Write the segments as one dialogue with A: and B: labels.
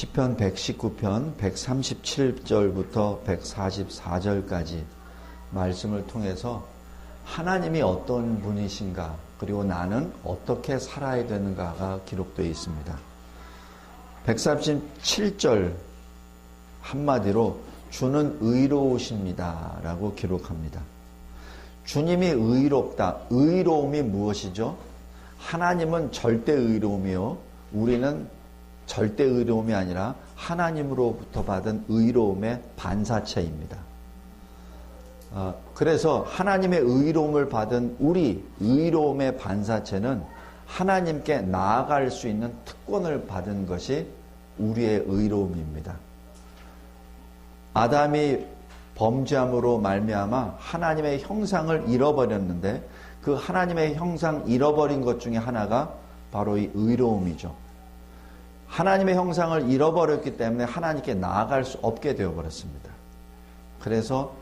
A: 시편 119편 137절부터 144절까지 말씀을 통해서 하나님이 어떤 분이신가 그리고 나는 어떻게 살아야 되는가가 기록되어 있습니다. 137절 한마디로 주는 의로우십니다 라고 기록합니다. 주님이 의롭다. 의로움이 무엇이죠? 하나님은 절대 의로움이요. 우리는 절대 의로움이 아니라 하나님으로부터 받은 의로움의 반사체입니다. 어, 그래서 하나님의 의로움을 받은 우리 의로움의 반사체는 하나님께 나아갈 수 있는 특권을 받은 것이 우리의 의로움입니다. 아담이 범죄함으로 말미암아 하나님의 형상을 잃어버렸는데 그 하나님의 형상 잃어버린 것 중에 하나가 바로 이 의로움이죠. 하나님의 형상을 잃어버렸기 때문에 하나님께 나아갈 수 없게 되어버렸습니다. 그래서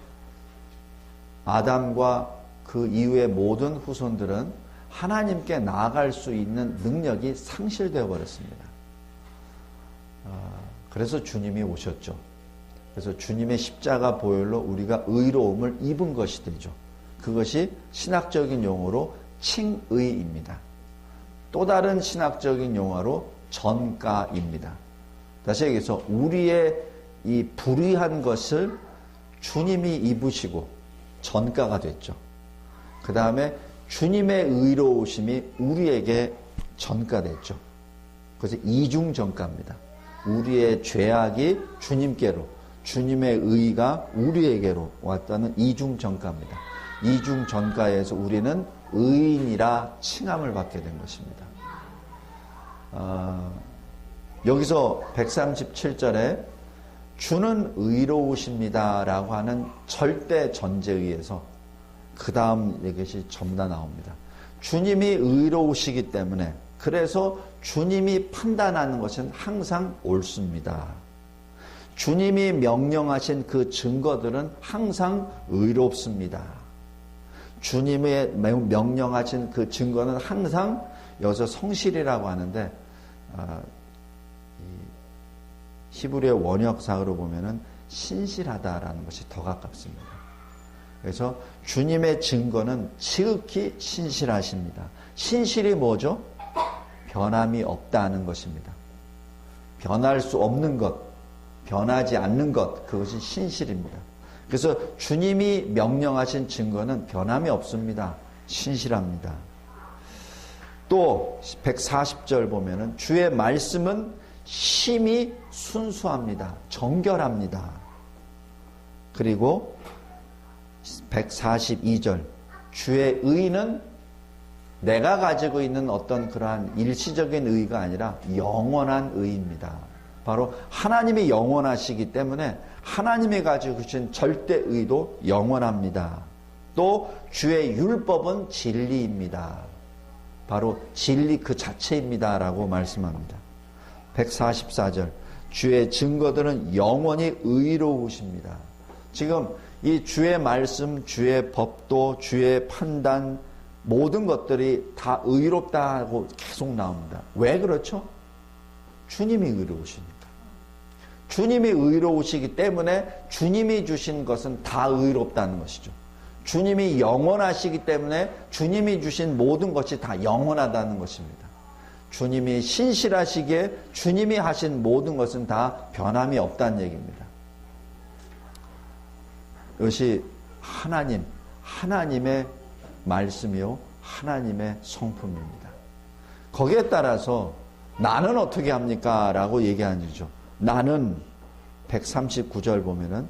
A: 아담과 그 이후의 모든 후손들은 하나님께 나아갈 수 있는 능력이 상실되어 버렸습니다. 그래서 주님이 오셨죠. 그래서 주님의 십자가 보혈로 우리가 의로움을 입은 것이 되죠. 그것이 신학적인 용어로 칭의입니다. 또 다른 신학적인 용어로 전가입니다. 다시 얘기해서 우리의 이 불의한 것을 주님이 입으시고 전가가 됐죠. 그 다음에 주님의 의로우심이 우리에게 전가됐죠. 그래서 이중 전가입니다. 우리의 죄악이 주님께로, 주님의 의가 우리에게로 왔다는 이중 전가입니다. 이중 전가에서 우리는 의인이라 칭함을 받게 된 것입니다. 어, 여기서 137절에 주는 의로우십니다라고 하는 절대 전제에 의해서 그 다음 이것이 전부 다 나옵니다. 주님이 의로우시기 때문에 그래서 주님이 판단하는 것은 항상 옳습니다. 주님이 명령하신 그 증거들은 항상 의롭습니다. 주님의 명령하신 그 증거는 항상 여기서 성실이라고 하는데 어, 히브리의 원역상으로 보면은 신실하다라는 것이 더 가깝습니다. 그래서 주님의 증거는 지극히 신실하십니다. 신실이 뭐죠? 변함이 없다는 것입니다. 변할 수 없는 것, 변하지 않는 것, 그것이 신실입니다. 그래서 주님이 명령하신 증거는 변함이 없습니다. 신실합니다. 또 140절 보면은 주의 말씀은 심히 순수합니다. 정결합니다. 그리고 142절 주의 의는 내가 가지고 있는 어떤 그러한 일시적인 의가 아니라 영원한 의입니다. 바로 하나님이 영원하시기 때문에 하나님이 가지고 계신 절대 의도 영원합니다. 또 주의 율법은 진리입니다. 바로 진리 그 자체입니다라고 말씀합니다. 144절 주의 증거들은 영원히 의로우십니다. 지금 이 주의 말씀, 주의 법도, 주의 판단 모든 것들이 다 의롭다고 계속 나옵니다. 왜 그렇죠? 주님이 의로우시니까. 주님이 의로우시기 때문에 주님이 주신 것은 다 의롭다는 것이죠. 주님이 영원하시기 때문에 주님이 주신 모든 것이 다 영원하다는 것입니다. 주님이 신실하시기에 주님이 하신 모든 것은 다 변함이 없다는 얘기입니다. 이것이 하나님, 하나님의 말씀이요, 하나님의 성품입니다. 거기에 따라서 나는 어떻게 합니까? 라고 얘기하죠. 나는 139절 보면은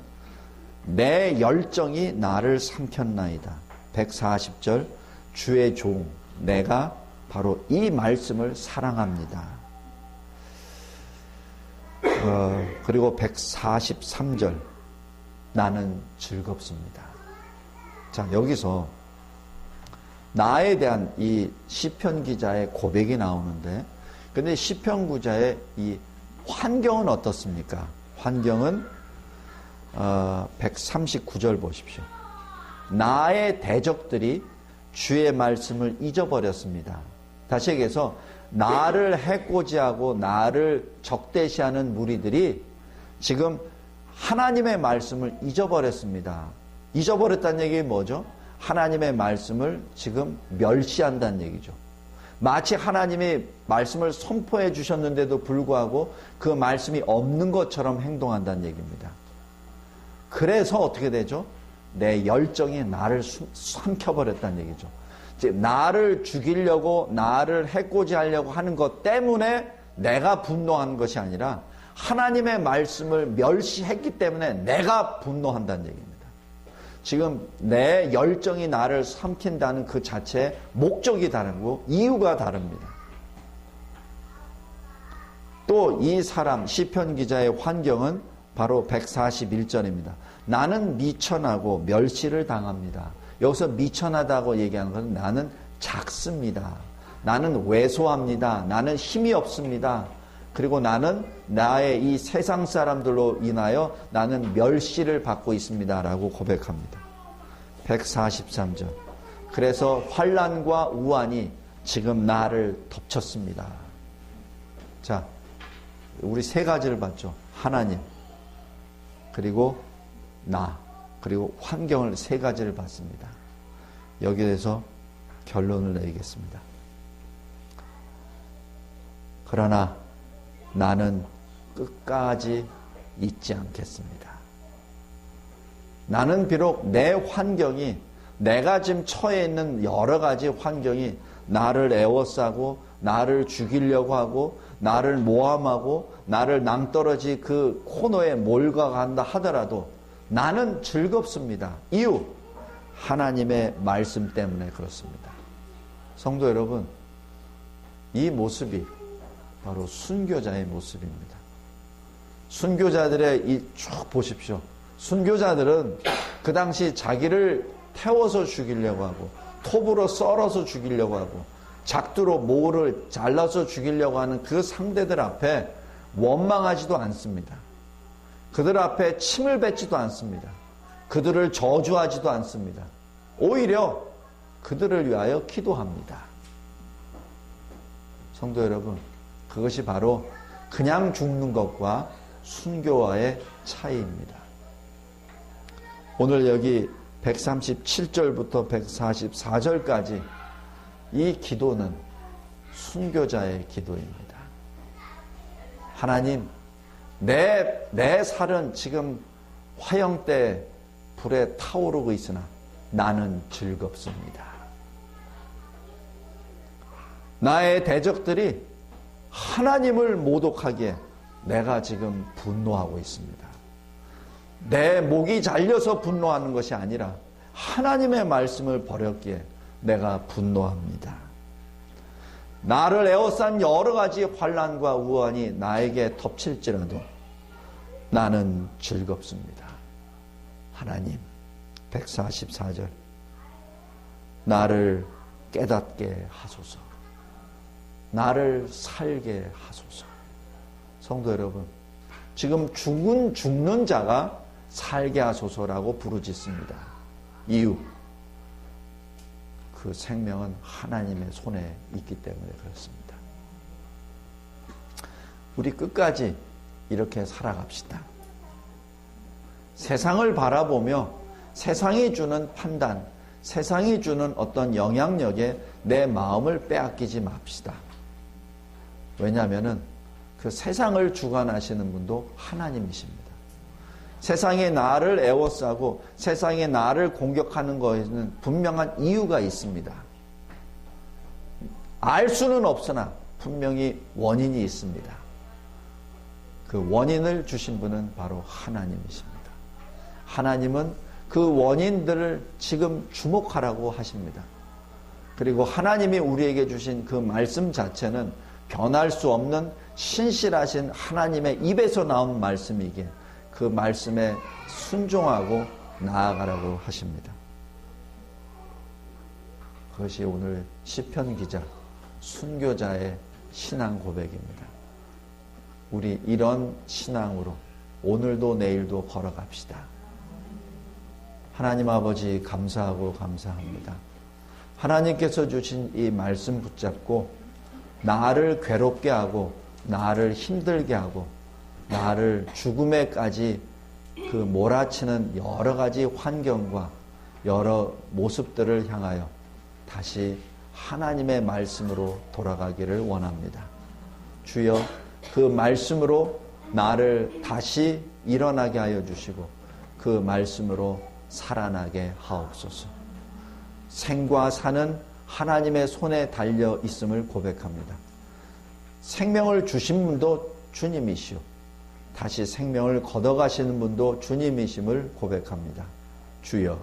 A: 내 열정이 나를 삼켰나이다. 140절 주의 종 내가 바로 이 말씀을 사랑합니다. 어, 그리고 143절 나는 즐겁습니다. 자 여기서 나에 대한 이 시편 기자의 고백이 나오는데 근데 시편 기자의 이 환경은 어떻습니까? 환경은 어, 139절 보십시오. 나의 대적들이 주의 말씀을 잊어버렸습니다. 다시 얘기해서 나를 해코지하고 나를 적대시하는 무리들이 지금 하나님의 말씀을 잊어버렸습니다. 잊어버렸다는 얘기 뭐죠? 하나님의 말씀을 지금 멸시한다는 얘기죠. 마치 하나님이 말씀을 선포해 주셨는데도 불구하고 그 말씀이 없는 것처럼 행동한다는 얘기입니다. 그래서 어떻게 되죠? 내 열정이 나를 삼켜버렸다는 얘기죠. 이제 나를 죽이려고 나를 해코지하려고 하는 것 때문에 내가 분노한 것이 아니라 하나님의 말씀을 멸시했기 때문에 내가 분노한다는 얘기입니다. 지금 내 열정이 나를 삼킨다는 그 자체의 목적이 다르고 이유가 다릅니다. 또 이 사람 시편 기자의 환경은 바로 141절입니다. 나는 미천하고 멸시를 당합니다. 여기서 미천하다고 얘기하는 것은 나는 작습니다. 나는 왜소합니다. 나는 힘이 없습니다. 그리고 나는 나의 이 세상 사람들로 인하여 나는 멸시를 받고 있습니다. 라고 고백합니다. 143절. 그래서 환란과 우환이 지금 나를 덮쳤습니다. 자, 우리 세 가지를 봤죠. 하나님, 그리고 나, 그리고 환경을 세 가지를 봤습니다. 여기에 대해서 결론을 내리겠습니다. 그러나 나는 끝까지 잊지 않겠습니다. 나는 비록 내 환경이 내가 지금 처해 있는 여러 가지 환경이 나를 애워싸고 나를 죽이려고 하고 나를 모함하고 나를 낭떠러지 그 코너에 몰아간다 하더라도 나는 즐겁습니다. 이유 하나님의 말씀 때문에 그렇습니다. 성도 여러분, 이 모습이 바로 순교자의 모습입니다. 순교자들의 이 쭉 보십시오. 순교자들은 그 당시 자기를 태워서 죽이려고 하고 톱으로 썰어서 죽이려고 하고 작두로 모를 잘라서 죽이려고 하는 그 상대들 앞에 원망하지도 않습니다. 그들 앞에 침을 뱉지도 않습니다. 그들을 저주하지도 않습니다. 오히려 그들을 위하여 기도합니다. 성도 여러분, 그것이 바로 그냥 죽는 것과 순교와의 차이입니다. 오늘 여기 137절부터 144절까지 이 기도는 순교자의 기도입니다. 하나님, 내, 내 살은 지금 화형대 불에 타오르고 있으나 나는 즐겁습니다. 나의 대적들이 하나님을 모독하기에 내가 지금 분노하고 있습니다. 내 목이 잘려서 분노하는 것이 아니라 하나님의 말씀을 버렸기에 내가 분노합니다. 나를 에워싼 여러 가지 환란과 우환이 나에게 덮칠지라도 나는 즐겁습니다. 하나님 144절 나를 깨닫게 하소서. 나를 살게 하소서. 성도 여러분, 지금 죽은 죽는 자가 살게 하소서라고 부르짖습니다. 이유 그 생명은 하나님의 손에 있기 때문에 그렇습니다. 우리 끝까지 이렇게 살아갑시다. 세상을 바라보며 세상이 주는 판단, 세상이 주는 어떤 영향력에 내 마음을 빼앗기지 맙시다. 왜냐하면 그 세상을 주관하시는 분도 하나님이십니다. 세상에 나를 애워싸고 세상에 나를 공격하는 것에는 분명한 이유가 있습니다. 알 수는 없으나 분명히 원인이 있습니다. 그 원인을 주신 분은 바로 하나님이십니다. 하나님은 그 원인들을 지금 주목하라고 하십니다. 그리고 하나님이 우리에게 주신 그 말씀 자체는 변할 수 없는 신실하신 하나님의 입에서 나온 말씀이기에 그 말씀에 순종하고 나아가라고 하십니다. 그것이 오늘 시편 기자 순교자의 신앙 고백입니다. 우리 이런 신앙으로 오늘도 내일도 걸어갑시다. 하나님 아버지 감사하고 감사합니다. 하나님께서 주신 이 말씀 붙잡고 나를 괴롭게 하고 나를 힘들게 하고 나를 죽음에까지 그 몰아치는 여러 가지 환경과 여러 모습들을 향하여 다시 하나님의 말씀으로 돌아가기를 원합니다. 주여 그 말씀으로 나를 다시 일어나게 하여 주시고 그 말씀으로 살아나게 하옵소서. 생과 사는 하나님의 손에 달려 있음을 고백합니다. 생명을 주신 분도 주님이시오. 다시 생명을 걷어가시는 분도 주님이심을 고백합니다. 주여,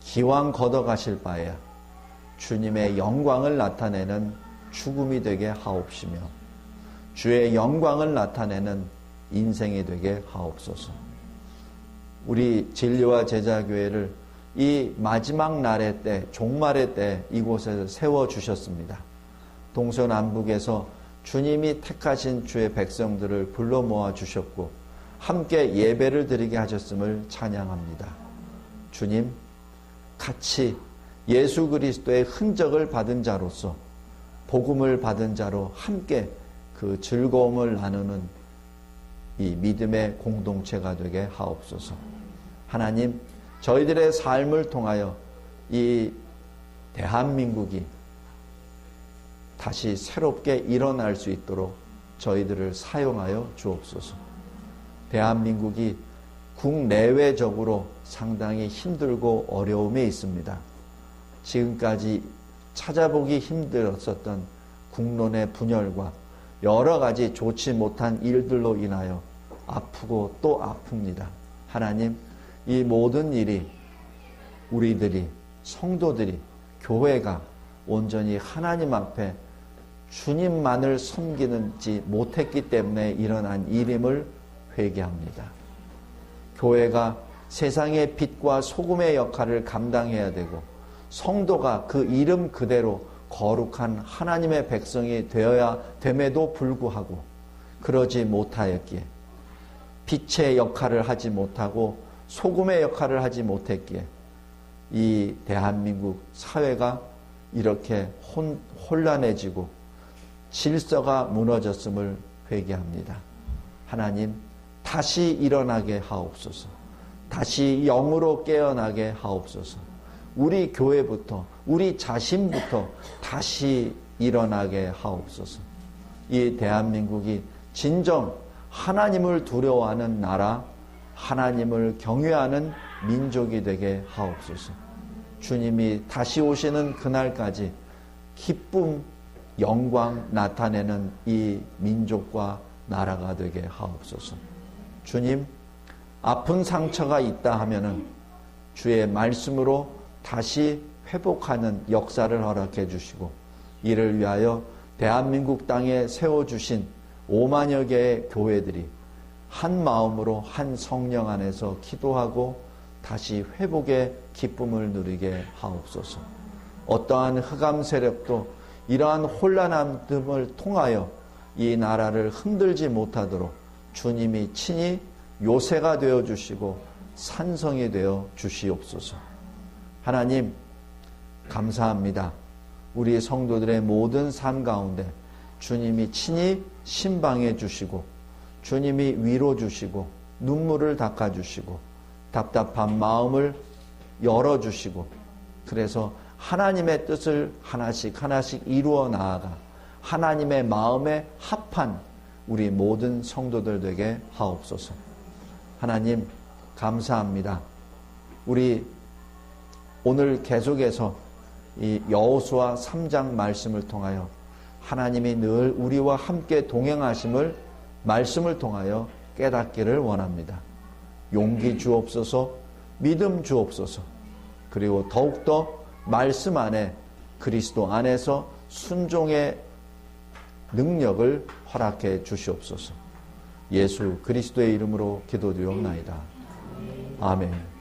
A: 기왕 걷어가실 바에야 주님의 영광을 나타내는 죽음이 되게 하옵시며 주의 영광을 나타내는 인생이 되게 하옵소서. 우리 진리와 제자교회를 이 마지막 날의 때, 종말의 때 이곳에서 세워 주셨습니다. 동서남북에서 주님이 택하신 주의 백성들을 불러 모아 주셨고 함께 예배를 드리게 하셨음을 찬양합니다. 주님, 같이 예수 그리스도의 흔적을 받은 자로서 복음을 받은 자로 함께 그 즐거움을 나누는 이 믿음의 공동체가 되게 하옵소서. 하나님, 저희들의 삶을 통하여 이 대한민국이 다시 새롭게 일어날 수 있도록 저희들을 사용하여 주옵소서. 대한민국이 국내외적으로 상당히 힘들고 어려움에 있습니다. 지금까지 찾아보기 힘들었었던 국론의 분열과 여러 가지 좋지 못한 일들로 인하여 아프고 또 아픕니다. 하나님, 이 모든 일이 우리들이, 성도들이, 교회가 온전히 하나님 앞에 주님만을 섬기는지 못했기 때문에 일어난 일임을 회개합니다. 교회가 세상의 빛과 소금의 역할을 감당해야 되고 성도가 그 이름 그대로 거룩한 하나님의 백성이 되어야 됨에도 불구하고 그러지 못하였기에 빛의 역할을 하지 못하고 소금의 역할을 하지 못했기에 이 대한민국 사회가 이렇게 혼, 혼란해지고 질서가 무너졌음을 회개합니다. 하나님, 다시 일어나게 하옵소서. 다시 영으로 깨어나게 하옵소서. 우리 교회부터, 우리 자신부터 다시 일어나게 하옵소서. 이 대한민국이 진정 하나님을 두려워하는 나라, 하나님을 경외하는 민족이 되게 하옵소서. 주님이 다시 오시는 그날까지 기쁨, 영광 나타내는 이 민족과 나라가 되게 하옵소서. 주님, 아픈 상처가 있다 하면은 주의 말씀으로 다시 회복하는 역사를 허락해 주시고 이를 위하여 대한민국 땅에 세워 주신 5만여 개의 교회들이 한 마음으로 한 성령 안에서 기도하고 다시 회복의 기쁨을 누리게 하옵소서. 어떠한 흑암 세력도 이러한 혼란함을 통하여 이 나라를 흔들지 못하도록 주님이 친히 요새가 되어 주시고 산성이 되어 주시옵소서. 하나님, 감사합니다. 우리 성도들의 모든 삶 가운데 주님이 친히 신방해 주시고 주님이 위로 주시고 눈물을 닦아 주시고 답답한 마음을 열어 주시고 그래서 하나님의 뜻을 하나씩 하나씩 이루어 나아가 하나님의 마음에 합한 우리 모든 성도들 되게 하옵소서. 하나님 감사합니다. 우리 오늘 계속해서 이 여호수아 3장 말씀을 통하여 하나님이 늘 우리와 함께 동행하심을 말씀을 통하여 깨닫기를 원합니다. 용기 주옵소서, 믿음 주옵소서, 그리고 더욱더 말씀 안에 그리스도 안에서 순종의 능력을 허락해 주시옵소서. 예수 그리스도의 이름으로 기도드리옵나이다. 아멘.